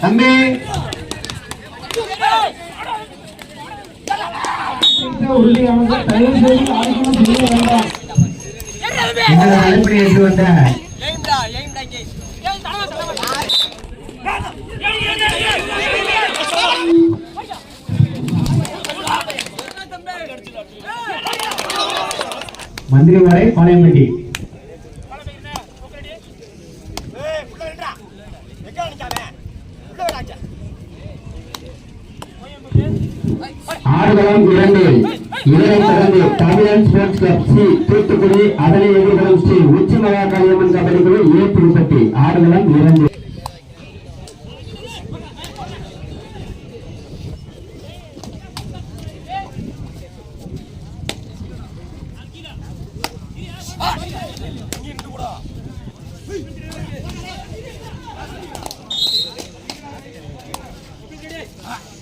தம்பி. உறுதி அமைந்து தயவு செய்து ஆடிக்கணும் செய்ய வேண்டாம் எங்களை அழைப்படி எடுத்து வந்த? மந்திரி வரை பாளையம்பட்டி. ஆடுகளம் இரண்டு இதனை தொடர்ந்து தமிழன் ஸ்போர்ட்ஸ் கிளப் சி தூத்துக்குடி அதனை எதிர்கொள்ளும் ஸ்ரீ உச்சி மகா காளியம்மன் கபடி குழு ஏ திருப்பட்டி ஆடுகளம் இரண்டு Ah!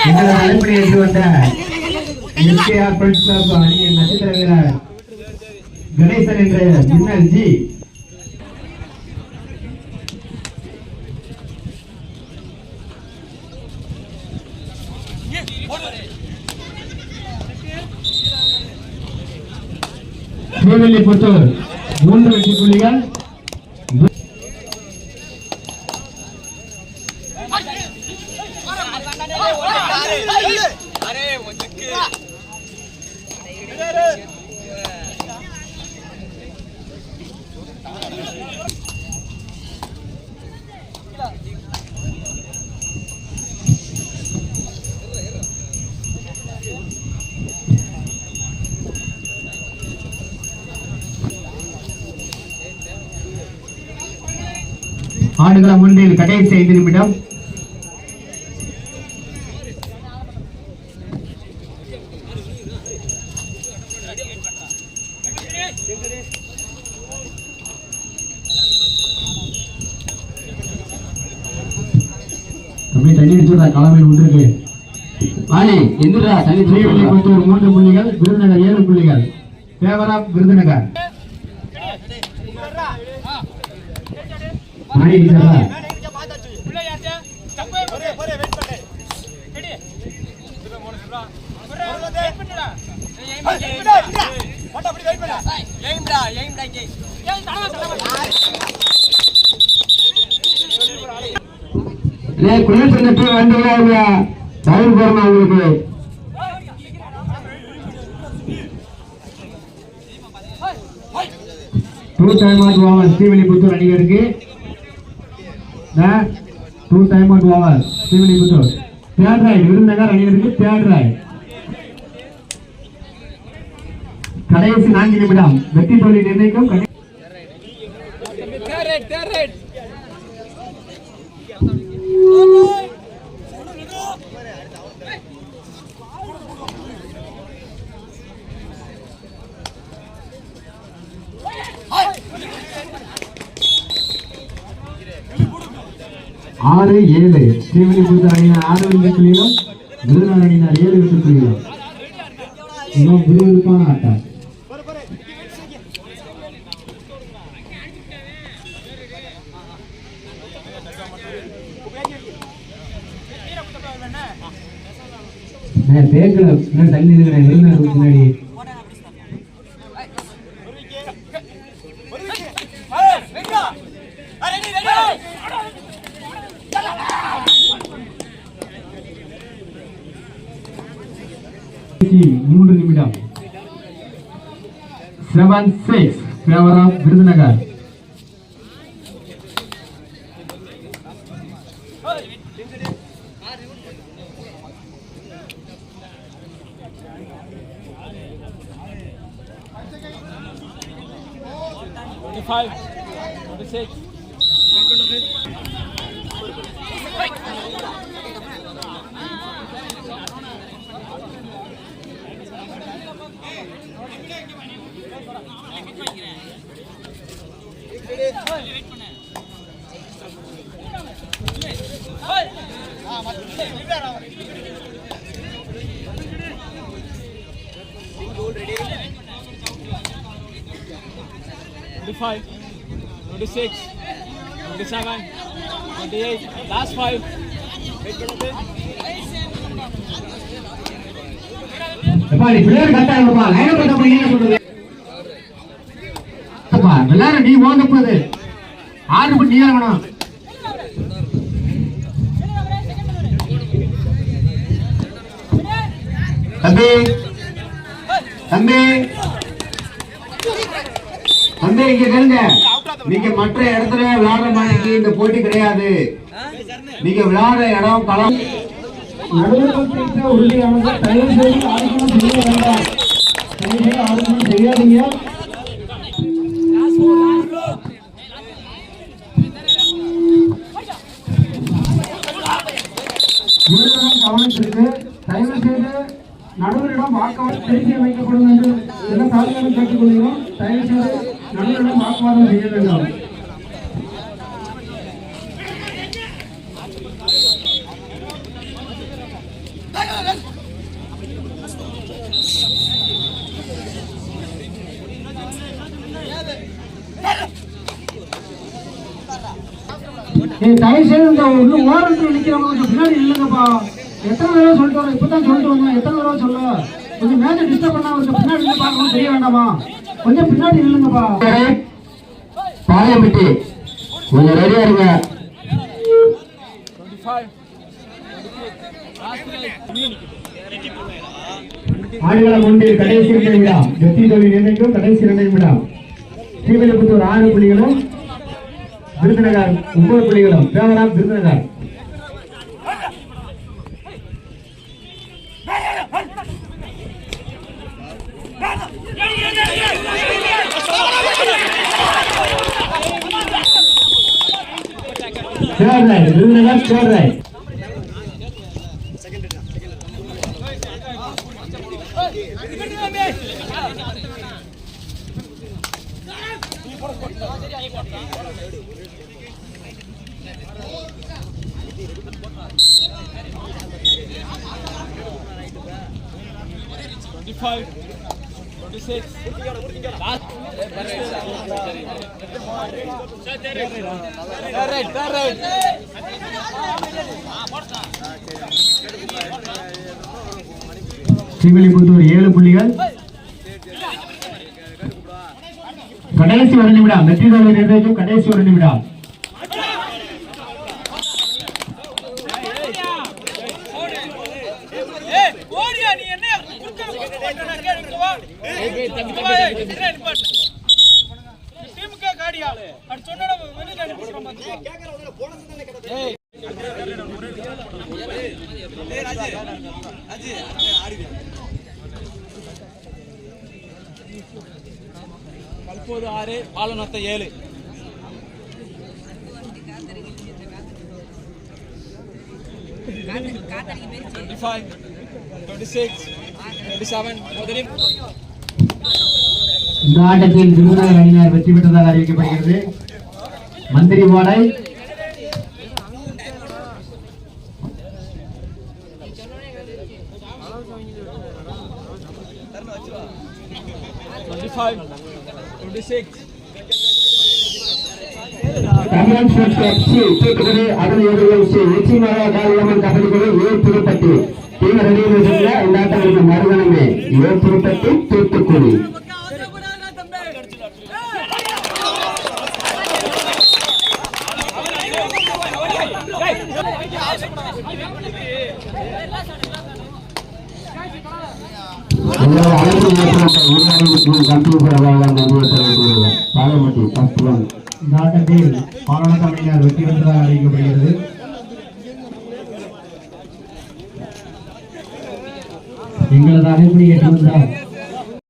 எங்களை அழைப்படி எடுத்து வந்த எஸ்கேஆர் ஃப்ரெண்ட்ஸ் கிளப் அணியின் நட்சத்திர வீரர் கணேசன் என்ற மின்னல் ஜி ஸ்ரீவில்லிபுத்தூர் மூன்று வெற்றி புள்ளிகள் ஆடுகள ஒன்றில் கடைசி ஐந்து நிமிடம். தம்பி தண்ணி அடிச்சுடா களமையில் ஒன்றுக்கு ஆனே எந்திரா தனி ஸ்ரீவில்லிபுத்தூர் மூன்று புள்ளிகள் விருதுநகர் ஏழு புள்ளிகள் ஃபேவர் ஆஃப் விருதுநகர் மணி அடிச்சாரா? அண்ணே, குளிர் சங்கத்து வந்து விடாதீங்க. தயவு போறணும் அவங்களுக்கு. Two time out over Srivilliputhur அணிகருக்கு two time out over Srivilliputhur. Third right விருந்தகர் அணிகருக்கு தேர்ட் ரைட் கடைசி நான்கு நிமிடம். வெற்றி தோல்வி நிர்ணயிக்கும் கடை- ஆறு ஏழு. ஸ்ரீவில்லிபுத்தூர் அணியினர் ஆறு விக்கெட் புள்ளிகளும் விருதுநகர் அணியினர் ஏழு விக்கெட் புள்ளிகளும் மிகவும் விறுவிறுப்பான ஆட்டம். சேர்க்கல இன்னும் தண்ணி இருக்கிற விருந்தினருக்கு முன்னாடி மூன்று நிமிடம். Seven six favour of Virudhunagar. Twenty-five, twenty-six. Hey! 25, 26, 27, 28, last five. எப்பா நீ பிள்ளையார் கரெக்டா இருப்பா லைனை போட்ட அப்படி என்ன சொல்றது? அப்பா எல்லாரும் நீ ஓந்த போகுது ஆறு மணி நீ இறங்கணும். தம்பி தம்பி. வந்து இங்க கேளுங்க நீங்க மற்ற இடத்துல விளையாடுற மாதிரி இந்த போட்டி கிடையாது நீங்க விளையாடுற இடம் களம் தயவு செய்து செய்ய வேண்டாம் தயவு செய்து செய்யாதீங்க தயவு செய்து நடுவரிடம் வாக்காளர் திருப்பி அமைக்கப்படும் என்று சில தாழ்மையாக கேட்டுக்கொள்கிறோம் தயவு செய்து நடுவரிடம் வாக்குவாதம் செய்ய வேண்டாம் நீ தயவு இந்த இன்னும் ஓரத்தில் நிக்கிறவங்க பின்னாடி இல்லைங்கப்பா எத்தனை தடவை சொல்லிட்டு வரோம் இப்பதான் சொல்லிட்டு வந்தோம் எத்தனை தடவை சொல்ல? கொஞ்சம் மேட்ச் டிஸ்டர்ப் பண்ணா கொஞ்சம் பின்னாடி நின்று பார்க்கணும் தெரிய வேண்டாமா? கொஞ்சம் பின்னாடி இல்லைங்கப்பா பாளையம்பட்டி. கொஞ்சம் ரெடியா இருங்க. 25, 26, last three. ஆடுகளம் ஒன்று கடைசி இரண்டு நிமிடம் வெற்றி தோல்வி நிர்ணயிக்கும் கடைசி இரண்டு நிமிடம் ஸ்ரீவில்லிபுத்தூர் ஆறு புள்ளிகளும் விருதுநகர் ஒன்பது புள்ளிகளும். Devaram Virudhunagar. Third right Virudhunagar third right Twenty-five, twenty-six, ஏழு புள்ளிகள். கடைசி ஒரு நிமிடம் வெற்றி தோல்வி நிர்ணயிக்கும் கடைசி ஒரு நிமிடம் ஏய் ஓடியா நீ என்ன குறுக்க குறுக்க போட்டா கேளுங்க வா காடியாளு அது சொன்னா வெளியில அனுப்பிடுறோம் பல்போது ஆறு பாலநத்த ஏழு twenty five twenty six twenty seven முதலில் இந்த ஆட்டத்தில் விருதுநகர் அணியினர் வெற்றி பெற்றதாக அறிவிக்கப்படுகிறது. மந்திரி வாடை தமிழன் ஸ்போர்ட்ஸ் எஃப்சி தூத்துக்குடி அதன் எதிர்ப்பு நிச்சயமாக காலியம்மன் கபடிக்குழு ஏ திருப்பட்டி. இந்த ஏ திருப்பட்டி தூத்துக்குடி. உங்களோட ஏற்பட்ட உருவாக்கம் கம்ப்யூட்டர் நன்றி தெரிவித்துள்ளது பாலமட்டி ஃபர்ஸ்ட் ஒன் இந்த ஆட்டத்தில் பாராளுமன்ற வெற்றி பெற்றதாக அறிவிக்கப்படுகிறது எங்களது அழைப்பை ஏற்றுக்கொண்டார்